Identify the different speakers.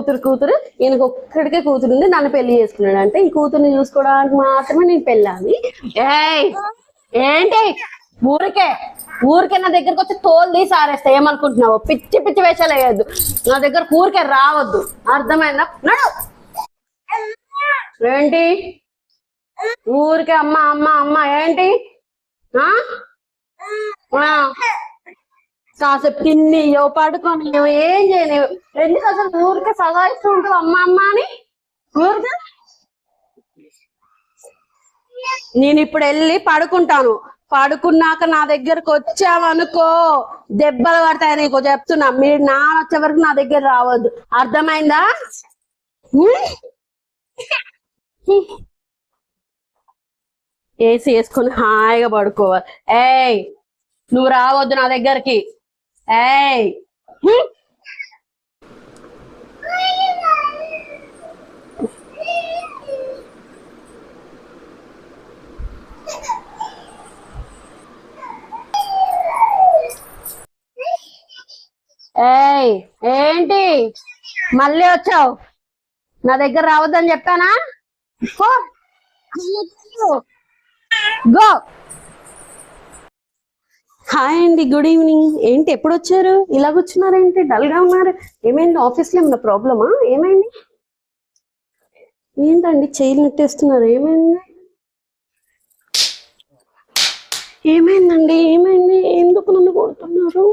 Speaker 1: కూతురు కూతురు. ఈయనకు ఒక్కడికే కూతురు ఉంది. నన్ను పెళ్ళి చేసుకున్నాడు. అంటే ఈ కూతుర్ని చూసుకోవడానికి మాత్రమే నేను పెళ్ళాలి. ఏయ్! ఏంటి? ఊరికే. ఊరికే నా దగ్గరకు వచ్చి తోలు తీసి ఆరేస్తా ఏమనుకుంటున్నావు? పిచ్చి పిచ్చి వేషాలు వేయద్దు. నా దగ్గర ఊరికే రావద్దు. అర్థమైందా? నడు! ఏంటి? ఊరికే అమ్మ అమ్మ అమ్మ. ఏంటి? ఆ. కాసేపు తిని యో పడుకొని ఏం చేయలేవు ఎందుకు అసలు ఊరికే సదాయిస్తూ ఉంటావు అమ్మ అమ్మ అని? ఊరికే? నేను ఇప్పుడు వెళ్ళి పడుకుంటాను. పడుకున్నాక నా దగ్గరకు వచ్చావనుకో దెబ్బలు పడతాయి నీకు చెప్తున్నా. మీరు నాన్న వచ్చే వరకు నా దగ్గర రావద్దు. అర్థమైందా? ఏసీ వేసుకొని హాయిగా పడుకోవాలి. ఏయ్ నువ్వు రావద్దు నా దగ్గరికి. ఏయ్. ఏయ్ ఏంటి? మళ్ళీ వచ్చావు? నా దగ్గర రావద్దని చెప్పానా. గో హాయ్ అండి గుడ్ ఈవినింగ్. ఏంటి ఎప్పుడు వచ్చారు ఇలా కూర్చున్నారేంటి డల్గా ఉన్నారు? ఏమైంది? ఆఫీస్లో ఏమైనా ప్రాబ్లమా? ఏమైంది? ఏంటండి చైలు నెట్టేస్తున్నారు? ఏమైంది? ఏమైందండి? ఏమైంది? ఎందుకు నన్ను కొడుతున్నారు?